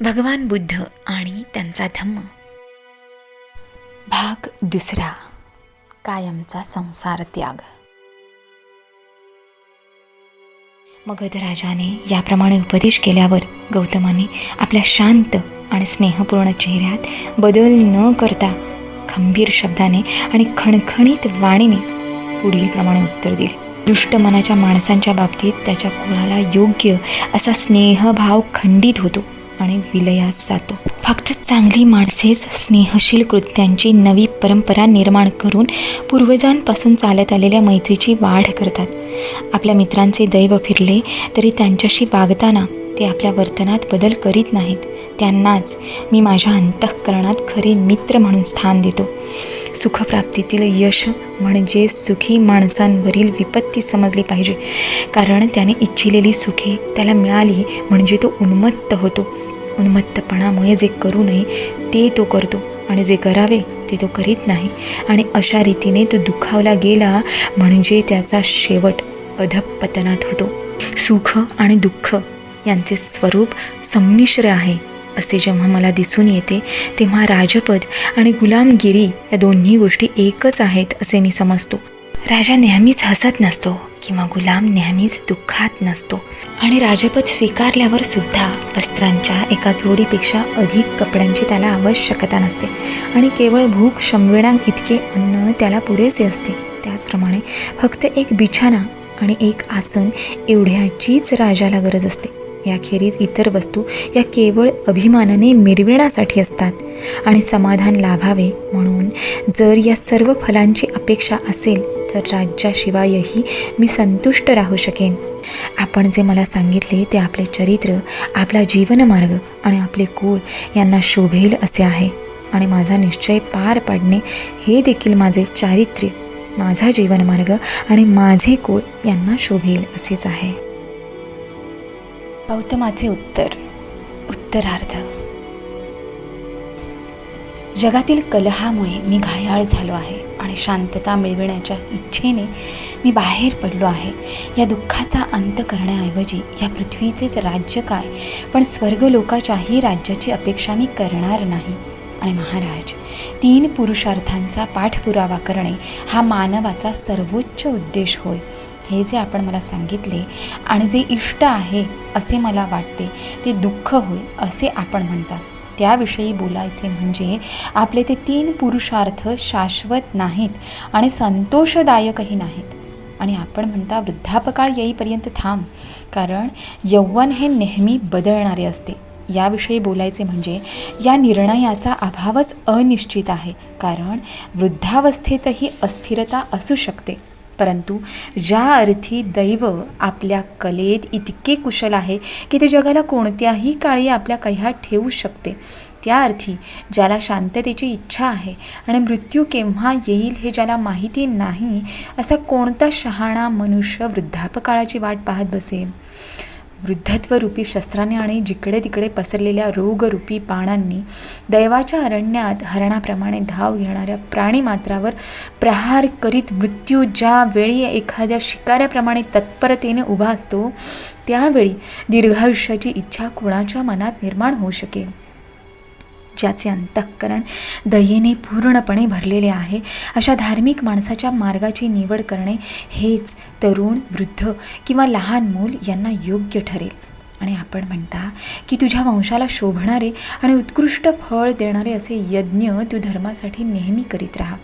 भगवान बुद्ध आणि त्यांचा धम्म. भाग दुसरा. कायमचा संसार त्याग. मगध राजाने याप्रमाणे उपदेश केल्यावर गौतमाने आपल्या शांत आणि स्नेहपूर्ण चेहऱ्यात बदल न करता खंबीर शब्दाने आणि खणखणीत वाणीने पुढील प्रमाणे उत्तर दिले. दुष्ट मनाच्या माणसांच्या बाबतीत त्याच्या कुळाला योग्य असा स्नेहभाव खंडित होतो. आणि विलयास जातो. फक्त चांगली माणसेच स्नेहशील कृत्यांची नवी परंपरा निर्माण करून पूर्वजांपासून चालत आलेल्या मैत्रीची वाढ करतात. आपल्या मित्रांचे दैव फिरले तरी त्यांच्याशी वागताना ते आपल्या वर्तनात बदल करीत नाहीत. त्यांनाच मी माझ्या अंतःकरणात खरे मित्र म्हणून स्थान देतो. सुखप्राप्तीतील यश म्हणजे सुखी माणसांवरील विपत्ती समजली पाहिजे. कारण त्याने इच्छिलेली सुखे त्याला मिळाली म्हणजे तो उन्मत्त होतो. उन्मत्तपणामुळे जे करू नये ते तो करतो. आणि जे करावे ते तो करीत नाही. आणि अशा रीतीने तो दुखावला गेला म्हणजे त्याचा शेवट अधपतनात होतो. सुख आणि दुःख यांचे स्वरूप संमिश्र आहे असे जेव्हा मला दिसून येते तेव्हा राजपद आणि गुलामगिरी या दोन्ही गोष्टी एकच आहेत असे मी समजतो. राजा नेहमीच हसत नसतो किंवा गुलाम नेहमीच दुःखात नसतो. आणि राजपद स्वीकारल्यावर सुद्धा वस्त्रांच्या एका जोडीपेक्षा अधिक कपड्यांची त्याला आवश्यकता नसते. आणि केवळ भूक शमविण्या इतके अन्न त्याला पुरेसे असते. त्याचप्रमाणे फक्त एक बिछाना आणि एक आसन एवढ्याचीच राजाला गरज असते. याखेरीज इतर वस्तू या केवळ अभिमानाने मिरविण्यासाठी असतात आणि समाधान लाभावे म्हणून जर या सर्व फलांची अपेक्षा असेल तर राज्याशिवायही मी संतुष्ट राहू शकेन. आपण जे मला सांगितले ते आपले चरित्र आपला जीवनमार्ग आणि आपले कुळ यांना शोभेल असे आहे आणि माझा निश्चय पार पाडणे हे देखील माझे चारित्र्य माझा जीवनमार्ग आणि माझे कुळ यांना शोभेल असेच आहे. गौतमाचे उत्तर. उत्तरार्ध. जगातील कलहामुळे मी घायाळ झालो आहे आणि शांतता मिळविण्याच्या इच्छेने मी बाहेर पडलो आहे. या दुःखाचा अंत करण्याऐवजी या पृथ्वीचेच राज्य काय? पण स्वर्गलोकाच्याही राज्याची अपेक्षा मी करणार नाही. आणि महाराज तीन पुरुषार्थांचा पाठपुरावा करणे हा मानवाचा सर्वोच्च उद्देश होय. हे जे आपण मला सांगितले आणि जे इष्ट आहे असे मला वाटते ते दुःख होय असे आपण म्हणतात त्याविषयी बोलायचे म्हणजे आपले ते तीन पुरुषार्थ शाश्वत नाहीत आणि संतोषदायकही नाहीत. आणि आपण म्हणता वृद्धापकाळ येईपर्यंत थांब कारण यौवन हे नेहमी बदलणारे असते. याविषयी बोलायचे म्हणजे या निर्णयाचा अभावच अनिश्चित आहे कारण वृद्धावस्थेतही अस्थिरता असू शकते. परंतु ज्या अर्थी दैव आपल्या कलेत इतके कुशल आहे की ते जगाला कोणत्याही काळी आपल्या कह्यात ठेवू शकते. त्या अर्थी ज्याला शांततेची इच्छा आहे आणि मृत्यू केव्हा येईल हे ज्याला माहिती नाही असा कोणता शहाणा मनुष्य वृद्धापकाळाची वाट पाहत बसेल? वृद्धत्वरूपी शस्त्राने आणि जिकडे तिकडे पसरलेल्या रोगरूपी बाणांनी दैवाच्या अरण्यात हरणाप्रमाणे धाव घेणाऱ्या प्राणीमात्रावर प्रहार करीत मृत्यू ज्या वेळी एखाद्या शिकाऱ्याप्रमाणे तत्परतेने उभा असतो त्यावेळी दीर्घायुष्याची इच्छा कोणाच्या मनात निर्माण होऊ शकेल? ज्याचे अंतःकरण दयेने पूर्णपणे भरलेले आहे. अशा धार्मिक माणसाच्या मार्गाची निवड करणे हेच तरुण वृद्ध किंवा लहान मूल यांना योग्य ठरेल. आणि आपण म्हणता की तुझ्या वंशाला शोभणारे आणि उत्कृष्ट फळ देणारे असे यज्ञ तू धर्मासाठी नेहमी करीत राहा.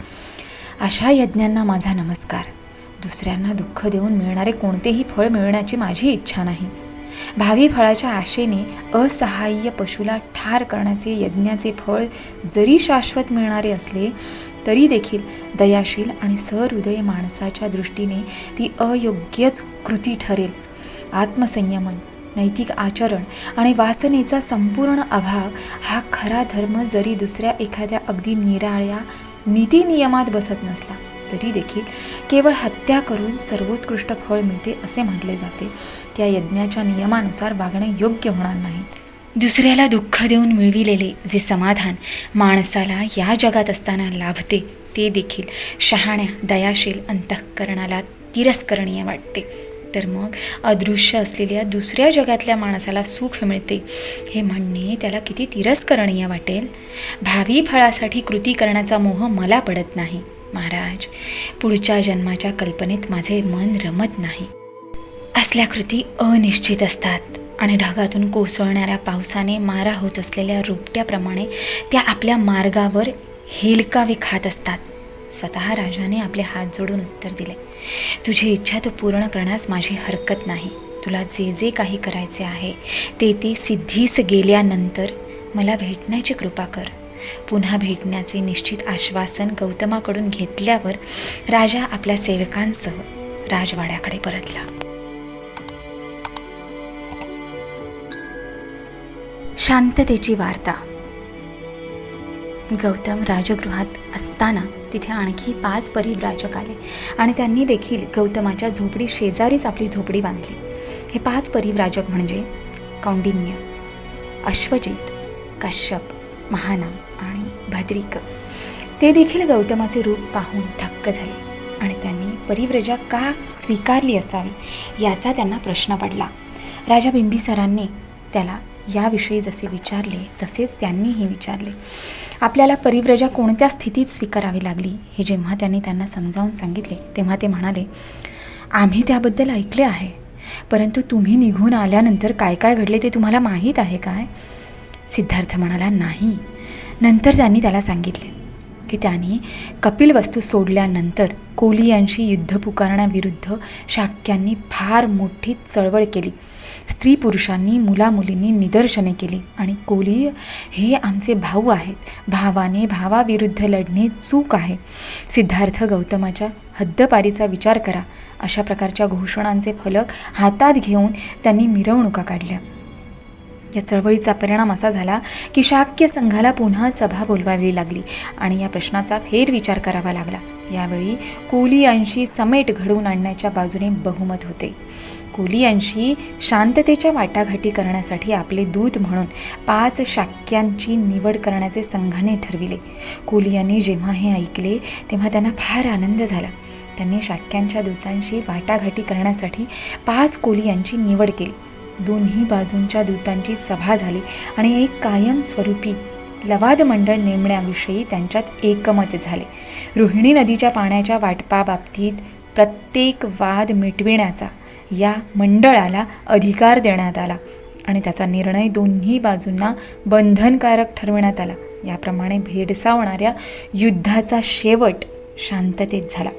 अशा यज्ञांना माझा नमस्कार. दुसऱ्यांना दुःख देऊन मिळणारे कोणतेही फळ मिळण्याची माझी इच्छा नाही. भावी फळाच्या आशेने असहाय्य पशुला ठार करण्याचे यज्ञाचे फळ जरी शाश्वत मिळणारे असले तरी देखील दयाशील आणि सहृदय माणसाच्या दृष्टीने ती अयोग्यच कृती ठरेल. आत्मसंयमन नैतिक आचरण आणि वासनेचा संपूर्ण अभाव हा खरा धर्म जरी दुसऱ्या एखाद्या अगदी निराळ्या नीतिनियमात बसत नसला तरी देखील केवळ हत्या करून सर्वोत्कृष्ट फळ मिळते असे म्हटले जाते. त्या यज्ञाच्या नियमानुसार वागणे योग्य होणार नाही. दुसऱ्याला दुःख देऊन मिळविलेले जे समाधान माणसाला या जगात असताना लाभते ते देखील शहाण्या दयाशील अंतःकरणाला तिरस्करणीय वाटते. तर मग अदृश्य असलेल्या दुसऱ्या जगातल्या माणसाला सुख मिळते हे म्हणणे त्याला किती तिरस्करणीय वाटेल? भावी फळासाठी कृती करण्याचा मोह मला पडत नाही. महाराज पुढच्या जन्माच्या कल्पनेत माझे मन रमत नाही. असल्या कृती अनिश्चित असतात आणि ढगातून कोसळणाऱ्या पावसाने मारा होत असलेल्या रोपट्याप्रमाणे त्या आपल्या मार्गावर हेलकावे खात असतात. स्वतः राजाने आपले हात जोडून उत्तर दिले तुझी इच्छा तू पूर्ण करण्यास माझी हरकत नाही. तुला जे जे काही करायचे आहे ते ते सिद्धीस गेल्यानंतर मला भेटण्याची कृपा कर. पुन्हा भेटण्याचे निश्चित आश्वासन गौतमाकडून घेतल्यावर राजा आपल्या सेवकांसह राजवाड्याकडे परतला. शांततेची वार्ता. गौतम राजगृहात असताना तिथे आणखी पाच परिव्राजक आले आणि त्यांनी देखील गौतमाच्या झोपडी शेजारीच आपली झोपडी बांधली. हे पाच परिव्राजक म्हणजे कौंडिन्य अश्वजित कश्यप महानाम. भद्रिक. ते देखील गौतमाचे रूप पाहून थक्क झाले आणि त्यांनी परिव्रजा का स्वीकारली असावी याचा त्यांना प्रश्न पडला. राजा बिंबिसारांनी त्याला याविषयी जसे विचारले तसेच त्यांनीही विचारले. आपल्याला परिव्रजा कोणत्या स्थितीत स्वीकारावी लागली हे जेव्हा त्यांनी त्यांना समजावून सांगितले तेव्हा ते म्हणाले आम्ही त्याबद्दल ऐकले आहे परंतु तुम्ही निघून आल्यानंतर काय काय घडले ते तुम्हाला माहीत आहे काय? सिद्धार्थ म्हणाला नाही. नंतर त्यांनी त्याला सांगितले की त्याने कपिल वस्तू सोडल्यानंतर कोलियांशी युद्ध पुकारण्याविरुद्ध शाक्यांनी फार मोठी चळवळ केली. स्त्री पुरुषांनी मुलामुलींनी निदर्शने केली आणि कोली हे आमचे भाऊ आहेत. भावाने भावाविरुद्ध लढणे चूक आहे. सिद्धार्थ गौतमाच्या हद्दपारीचा विचार करा. अशा प्रकारच्या घोषणांचे फलक हातात घेऊन त्यांनी मिरवणुका काढल्या. या चळवळीचा परिणाम असा झाला की शाक्य संघाला पुन्हा सभा बोलवावी लागली आणि या प्रश्नाचा फेरविचार करावा लागला. यावेळी कोलियांशी समेट घडवून आणण्याच्या बाजूने बहुमत होते. कोलियांशी शांततेच्या वाटाघाटी करण्यासाठी आपले दूत म्हणून पाच शाक्यांची निवड करण्याचे संघाने ठरविले. कोलियांनी जेव्हा हे ऐकले तेव्हा त्यांना फार आनंद झाला. त्यांनी शाक्यांच्या दूतांशी वाटाघाटी करण्यासाठी पाच कोलियांची निवड केली. दोन्ही बाजूंच्या दूतांची सभा झाली आणि एक कायमस्वरूपी लवाद मंडळ नेमण्याविषयी त्यांच्यात एकमत झाले. रोहिणी नदीच्या पाण्याच्या वाटपाबाबतीत प्रत्येक वाद मिटविण्याचा या मंडळाला अधिकार देण्यात आला आणि त्याचा निर्णय दोन्ही बाजूंना बंधनकारक ठरविण्यात आला. याप्रमाणे भेडसावणाऱ्या युद्धाचा शेवट शांततेत झाला.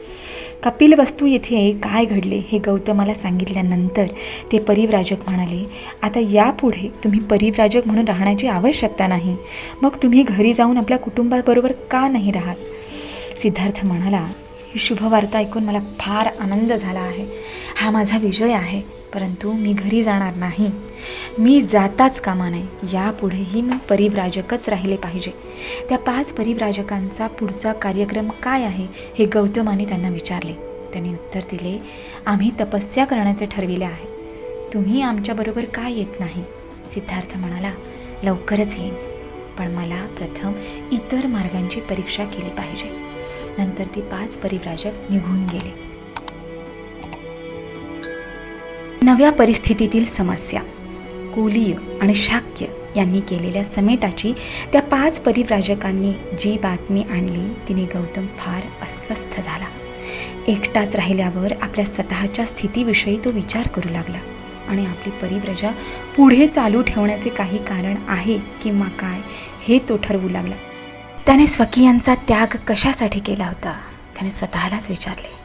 कपिल वस्तू येथे काय घडले हे गौतमाला सांगितल्यानंतर ते परिव्राजक म्हणाले आता यापुढे तुम्ही परिव्राजक म्हणून राहण्याची आवश्यकता नाही. मग तुम्ही घरी जाऊन आपल्या कुटुंबाबरोबर का नाही राहत? सिद्धार्थ म्हणाला ही शुभवार्ता ऐकून मला फार आनंद झाला आहे. हा माझा विजय आहे. परंतु मी घरी जाणार नाही. मी जाताच कामा नये. यापुढेही मी परिव्राजकच राहिले पाहिजे. त्या पाच परिव्राजकांचा पुढचा कार्यक्रम काय आहे हे गौतमाने त्यांना विचारले. त्यांनी उत्तर दिले आम्ही तपस्या करण्याचे ठरविले आहे. तुम्ही आमच्याबरोबर काय येत नाही? सिद्धार्थ म्हणाला लवकरच येईन. पण मला प्रथम इतर मार्गांची परीक्षा केली पाहिजे. नंतर ते पाच परिव्राजक निघून गेले. नव्या परिस्थितीतील समस्या. कोलीय आणि शाक्य यांनी केलेल्या समेटाची त्या पाच परिव्राजकांनी जी बातमी आणली तिने गौतम फार अस्वस्थ झाला. एकटाच राहिल्यावर आपल्या स्वतःच्या स्थितीविषयी तो विचार करू लागला आणि आपली परिव्रजा पुढे चालू ठेवण्याचे काही कारण आहे किंवा काय हे तो ठरवू लागला. त्याने स्वकीयांचा त्याग कशासाठी केला होता? त्याने स्वतःलाच विचारले.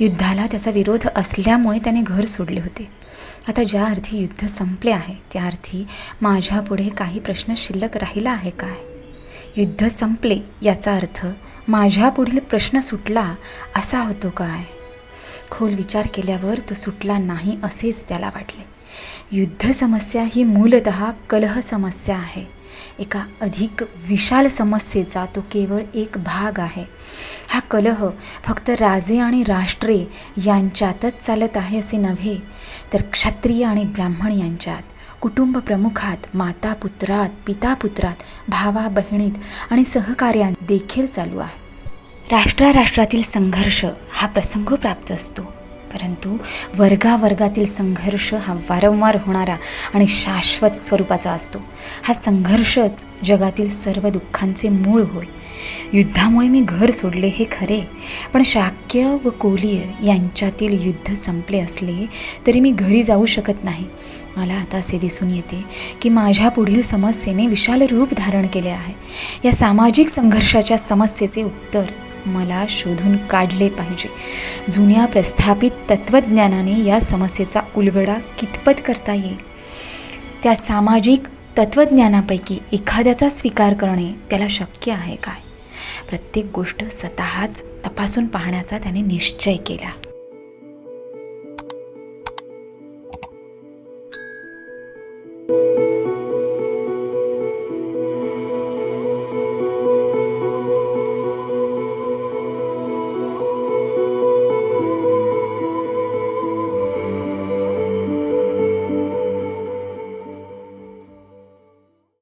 युद्धाला त्याचा विरोध असल्यामुळे त्याने घर सोडले होते. आता ज्या अर्थी युद्ध संपले आहे त्या अर्थी माझ्यापुढे काही प्रश्न शिल्लक राहिला आहे काय? युद्ध संपले याचा अर्थ माझ्यापुढील प्रश्न सुटला असा होतो काय? खोल विचार केल्यावर तो सुटला नाही असेच त्याला वाटले. युद्ध समस्या ही मूलत कलह समस्या आहे. एका अधिक विशाल समस्येचा तो केवळ एक भाग आहे. हा कलह फक्त राजे आणि राष्ट्रे यांच्यातच चालत आहे असे नव्हे तर क्षत्रिय आणि ब्राह्मण यांच्यात कुटुंब प्रमुखात माता पुत्रात पिता पुत्रात भावा बहिणीत आणि सहकार्यात देखील चालू आहे. राष्ट्राराष्ट्रातील संघर्ष हा प्रसंग प्राप्त असतो. परंतु वर्गावर्गातील संघर्ष हा वारंवार होणारा आणि शाश्वत स्वरूपाचा असतो. हा संघर्षच जगातील सर्व दुःखांचे मूळ होय. युद्धामुळे मी घर सोडले हे खरे पण शाक्य व कोलीय यांच्यातील युद्ध संपले असले तरी मी घरी जाऊ शकत नाही. मला आता असे दिसून येते की माझ्या पुढील समस्येने विशाल रूप धारण केले आहे. या सामाजिक संघर्षाच्या समस्येचे उत्तर मला शोधून काढले पाहिजे. जुन्या प्रस्थापित तत्त्वज्ञानाने या समस्येचा उलगडा कितपत करता येईल? त्या सामाजिक तत्त्वज्ञानापैकी एखाद्याचा स्वीकार करणे त्याला शक्य आहे काय? प्रत्येक गोष्ट स्वतःच तपासून पाहण्याचा त्याने निश्चय केला.